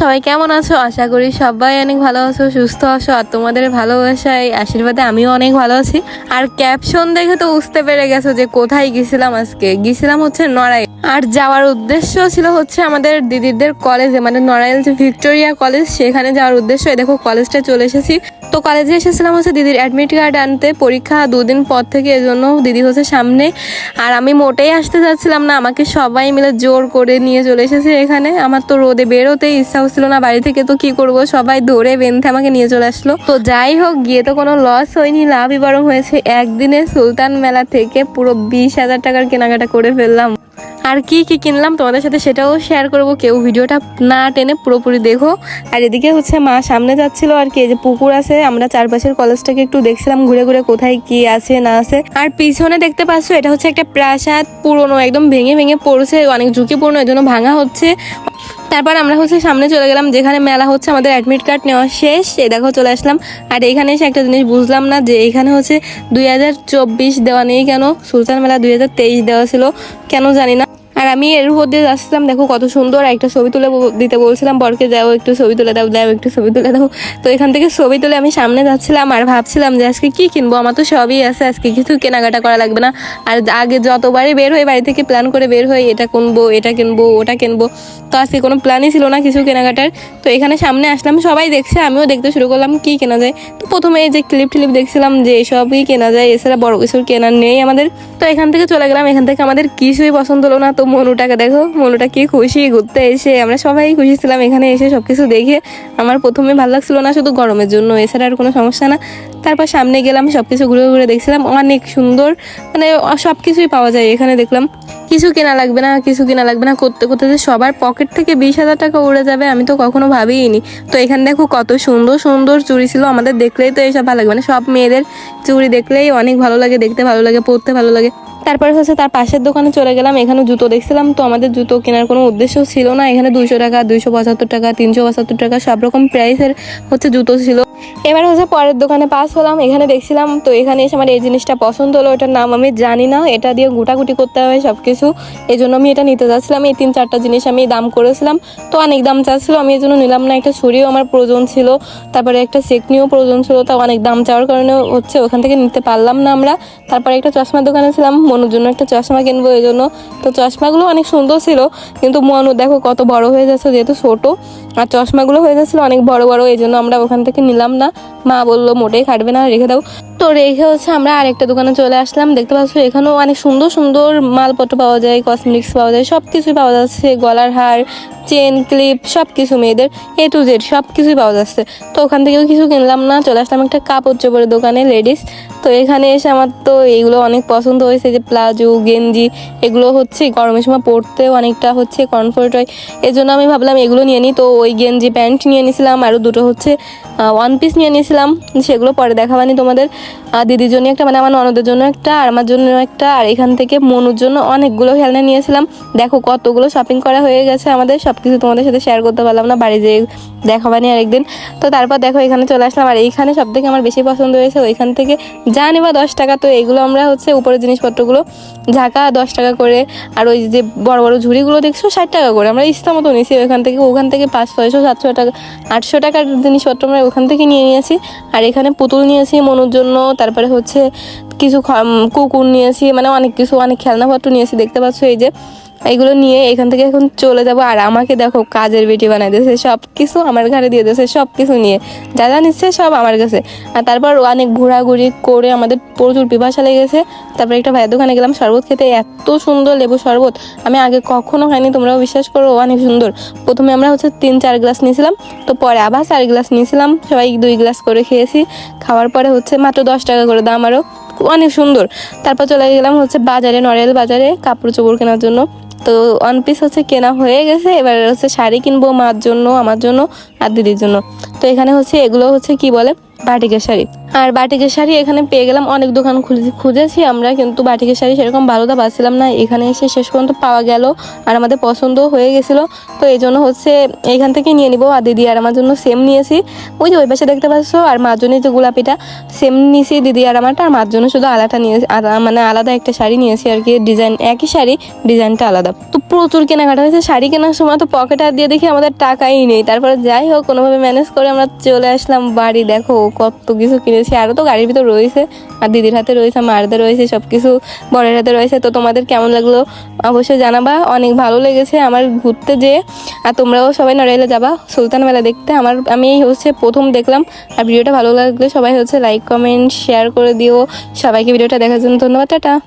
সবাই কেমন আছো? আশা করি সবাই অনেক ভালো আছো, সুস্থ আছো, আর তোমাদের ভালোবাসায়, আশীর্বাদে আমিও অনেক ভালো আছি। আর ক্যাপশন দেখে তো বুঝতে পেরে গেছো যে কোথায় গেছিলাম আজকে। গেছিলাম হচ্ছে নড়াই আর যাওয়ার উদ্দেশ্য ছিল হচ্ছে আমাদের দিদিদের কলেজে মানে নড়াইল যে ভিক্টোরিয়া কলেজ সেখানে যাওয়ার উদ্দেশ্য। দেখো কলেজটা চলে এসেছি। তো কলেজে এসেছিলাম হচ্ছে দিদির অ্যাডমিট কার্ড আনতে। পরীক্ষা দুদিন পর থেকে এজন্য দিদি হচ্ছে সামনে। আর আমি মোটেই আসতে যাচ্ছিলাম না, আমাকে সবাই মিলে জোর করে নিয়ে চলে এসেছে এখানে। আমার তো রোদে বেরোতেই ইচ্ছা হচ্ছিল না, বাড়ি থেকে তো কি করব? সবাই ধরে বেঁধে আমাকে নিয়ে চলে আসলো। তো যাই হোক, গিয়ে তো কোনো লস হয়নি, লাভই বরং হয়েছে। একদিনে সুলতান মেলা থেকে পুরো বিশ হাজার টাকার কেনাকাটা করে ফেললাম। আর কি কি কিনলাম তোমাদের সাথে সেটাও শেয়ার করব। কেউ ভিডিওটা না টেনে পুরোপুরি দেখো। আর এদিকে হচ্ছে মা সামনে যাচ্ছিল আর কি যে পুকুর আছে, আমরা চারপাশের কলেজটাকে একটু দেখছিলাম, ঘুরে ঘুরে কোথায় কি আছে, না আছে। আর পিছনে দেখতে পাচ্ছ, এটা হচ্ছে একটা প্রাসাদ, পুরনো, একদম ভেঙে ভেঙে পড়ছে, অনেক ঝুঁকিপূর্ণ এই জন্য ভাঙা হচ্ছে। তারপর আমরা হচ্ছে সামনে চলে গেলাম, যেখানে মেলা হচ্ছে, আমাদের অ্যাডমিট কার্ড নেওয়া শেষ। এ দেখো চলে আসলাম। আর এখানে এসে একটা জিনিস বুঝলাম না, যে এখানে হচ্ছে দুই হাজার চব্বিশ দেওয়া নেই কেন? সুলতান মেলা দুই হাজার তেইশ দেওয়া ছিল। কেন জানি না। আর আমি এর দিয়ে যাচ্ছিলাম দেখো কত সুন্দর একটা ছবি তুলে দিতে বলছিলাম, বরকে যাও, একটু ছবি তুলে দাও দাও একটু ছবি তুলে দাও। তো এখান থেকে ছবি তুলে আমি সামনে যাচ্ছিলাম আর ভাবছিলাম যে আজকে কি কিনবো, আমার তো সবই আছে, আজকে কিছু কেনাকাটা করা লাগবে না। আর আগে যতবারই বের হই, বাড়ি থেকে প্ল্যান করে বের হই, এটা কিনবো এটা কিনবো, ওটা কিনবো। তো আজকে কোনো প্ল্যানই ছিল না কিছু কেনাকাটার। তো এখানে সামনে আসলাম, সবাই দেখছে, আমিও দেখতে শুরু করলাম কি কেনা যায়। তো প্রথমে যে ক্লিপ টিলিপ দেখছিলাম যে এসবই কেনা যায়, এছাড়া বড় কিছুর কেনার নেই আমাদের। তো এখান থেকে চলে গেলাম, এখান থেকে আমাদের কিছুই পছন্দ হলো না। তো মনুটাকে দেখো, মনুটা কি খুশি ঘুরতে এসে, আমরা সবাই খুশি ছিলাম এখানে এসে সব কিছু দেখে। আমার প্রথমে ভালো লাগছিল না শুধু গরমের জন্য, এছাড়া আর কোনো সমস্যা না। তারপর সামনে গেলাম, সবকিছু ঘুরে ঘুরে দেখছিলাম, অনেক সুন্দর মানে সব কিছুই পাওয়া যায়। এখানে দেখলাম কিছু কেনা লাগবে না, কিছু কেনা লাগবে না, করতে করতে যে সবার পকেট থেকে বিশ হাজার টাকা উড়ে যাবে, আমি তো কখনো ভাবিনি তো এখানে দেখো কত সুন্দর সুন্দর চুড়ি ছিল, আমাদের দেখলেই তো এইসব ভালো লাগবে মানে সব মেয়েদের চুড়ি দেখলেই অনেক ভালো লাগে, দেখতে ভালো লাগে, পরতে ভালো লাগে। তারপর হচ্ছে তার পাশের দোকানে চলে গেলাম এখানে জুতো দেখছিলাম। তো আমাদের জুতো কেনার কোনো উদ্দেশ্য ছিল না, এখানে দুইশো টাকা, দুইশো পঁচাত্তর টাকা, তিনশো পঁচাত্তর টাকা সব রকম প্রাইসের হচ্ছে জুতো ছিল। এবার হচ্ছে পরের দোকানে পাস হলাম, এখানে দেখছিলাম, তো এখানে এসে আমার এই জিনিসটা পছন্দ হলো এটার নাম আমি জানি না, এটা দিয়ে গুটাগুটি করতে হবে সব কিছু এই জন্য আমি এটা নিতে যাচ্ছিলাম, এই তিন চারটা জিনিস আমি দাম করেছিলাম, তো অনেক দাম চাচ্ছিল, আমি এই জন্য নিলাম না, একটা ছুরিও আমার প্রয়োজন ছিল, তারপরে একটা সেকনিও প্রয়োজন ছিল, তাও অনেক দাম চাওয়ার কারণে হচ্ছে ওখান থেকে নিতে পারলাম না আমরা, তারপরে একটা চশমার দোকানে ছিলাম, মনুর জন্য একটা চশমা কিনবো এই জন্য তো চশমাগুলো অনেক সুন্দর ছিল, কিন্তু মনু দেখো কত বড় হয়ে যাচ্ছে যেহেতু ছোটো, আর চশমাগুলো হয়ে যাচ্ছিল অনেক বড় বড় এই জন্য আমরা ওখান থেকে নিলাম না। মা বলল, মোটেই খাটবে না, রেখে দাও। তো রেখে হচ্ছে আমরা আরেকটা দোকানে চলে আসলাম। দেখতে পাচ্ছ, এখানেও অনেক সুন্দর সুন্দর মালপত্র পাওয়া যায় কসমেটিক্স পাওয়া যায় সব কিছুই পাওয়া যাচ্ছে। গলার হার চেন ক্লিপ সব কিছু মেয়েদের এ টু জেড সব কিছুই পাওয়া যাচ্ছে। তো ওখান থেকেও কিছু কিনলাম না, চলে আসলাম একটা কাপড় চোপড়ের দোকানে লেডিস তো এখানে এসে আমার তো এইগুলো অনেক পছন্দ হয়েছে যে প্লাজো, গেঞ্জি, এগুলো হচ্ছে, গরমের সময় পরতেও অনেকটা হচ্ছে কমফোর্ট হয়। এই জন্য আমি ভাবলাম এগুলো নিয়ে নিই। তো ওই গেঞ্জি, প্যান্ট নিয়ে নিয়েছিলাম আরও দুটো হচ্ছে। ওয়ান পিস নিয়ে নিয়েছিলাম, সেগুলো পরে দেখাবানি তোমাদের। দিদির জন্য একটা মানে আমার ননদের জন্য একটা, আর আমার জন্য একটা, আর এখান থেকে মনুর জন্য অনেকগুলো খেলনা নিয়েছিলাম। দেখো কতগুলো শপিং করা হয়ে গেছে আমাদের সব কিছু তোমাদের সাথে শেয়ার করতে পারলাম না, বাড়ি যেয়ে দেখাবানি আরেকদিন। তো তারপর দেখো এখানে চলে আসলাম, আর এইখানে সব থেকে আমার বেশি পছন্দ হয়েছে, ওইখান থেকে যা নেবা দশ টাকা, তো এগুলো আমরা হচ্ছে উপরের জিনিসপত্রগুলো ঝাঁকা দশ টাকা করে, আর ওই যে বড় বড় ঝুড়িগুলো দেখছ, ষাট টাকা করে, আমরা ইচ্ছা মতো নিয়েছি ওইখান থেকে, ওখান থেকে পাঁচ ছয়শো, সাতশো টাকা, আটশো টাকার জিনিসপত্র আমরা ওখান থেকে নিয়ে নিয়েছি। আর এখানে পুতুল নিয়েছি মনুর জন্য, তারপরে হচ্ছে কিছু কুকুর নিয়েছি মানে অনেক কিছু, অনেক খেলনাপত্র নিয়েছি, দেখতে পাচ্ছ এই যে। এইগুলো নিয়ে এখান থেকে এখন চলে যাব আর আমাকে দেখো কাজের বেটি বানাই দিয়েছে সব কিছু আমার ঘরে দিয়ে দিয়েছে সব কিছু নিয়ে। যা যা নিচ্ছে সব আমার কাছে। আর তারপর অনেক ঘোরাঘুরি করে আমাদের প্রচুর পিপাসা লেগেছে। তারপর একটা ভাইয়ের দোকানে গেলাম, শরবত খেতে। এত সুন্দর লেবু শরবত। আমি আগে কখনো খাইনি, তোমরাও বিশ্বাস করো, অনেক সুন্দর। প্রথমে আমরা হচ্ছে তিন, চার গ্লাস নিয়েছিলাম, তো পরে আবার চার গ্লাস নিয়েছিলাম। সবাই দুই গ্লাস করে খেয়েছি। খাওয়ার পরে হচ্ছে মাত্র দশ টাকা করে দাম আরও অনেক সুন্দর। তারপর চলে গেলাম হচ্ছে বাজারে নড়েল বাজারে কাপড় চোপড় কেনার জন্য। তো ওয়ান পিস হচ্ছে কেনা হয়ে গেছে। এবার হচ্ছে শাড়ি কিনবো মার জন্য, আমার জন্য আর দিদির জন্য। তো এখানে হচ্ছে এগুলো হচ্ছে কি বলে? বাটিকের শাড়ি। আর বাটিকের শাড়ি এখানে পেয়ে গেলাম। অনেক দোকান খুঁজে খুঁজেছি আমরা, কিন্তু বাটিকের শাড়ি সেরকম ভালো ভালোটা পাচ্ছিলাম না। এখানে এসে শেষ পর্যন্ত পাওয়া গেল আর আমাদের পছন্দও হয়ে গেছিল। তো এই জন্য হচ্ছে এইখান থেকে নিয়ে নিবো। আর দিদি আর আমার জন্য সেম নিয়েছি। ওই যে ওই পাশে দেখতে পাচ্ছ, আর মার যে গোলাপিটা সেম নিয়েছি দিদি আর আমারটা। আর মার জন্য শুধু আলাদা নিয়েছি মানে আলাদা একটা শাড়ি নিয়েছি আর কি। ডিজাইন একই শাড়ি, ডিজাইনটা আলাদা। তো প্রচুর কেনাকাটা হয়েছে। শাড়ি কেনার সময় তো পকেট হাত দিয়ে দেখি আমাদের টাকাই নেই। তারপরে যাই হোক, কোনোভাবে ম্যানেজ করে আমরা চলে আসলাম বাড়ি। দেখো কত কিছু কিনেছি। আরও তো গাড়ির ভিতর রয়েছে। আর দিদির হাতে রয়েছে মারদের রয়েছে সব কিছু বরের হাতে রয়েছে। তো তোমাদের কেমন লাগল অবশ্যই জানাবা। অনেক ভালো লেগেছে আমার ঘুরতে যে। আর তোমরাও সবাই নড়াইলে যাবা, সুলতান মেলা দেখতে। আমার, আমি হচ্ছে প্রথম দেখলাম। আর ভিডিওটা ভালো লাগলে সবাই হচ্ছে লাইক কমেন্ট শেয়ার করে দিও। সবাইকে ভিডিওটা দেখার জন্য ধন্যবাদ, টাটা।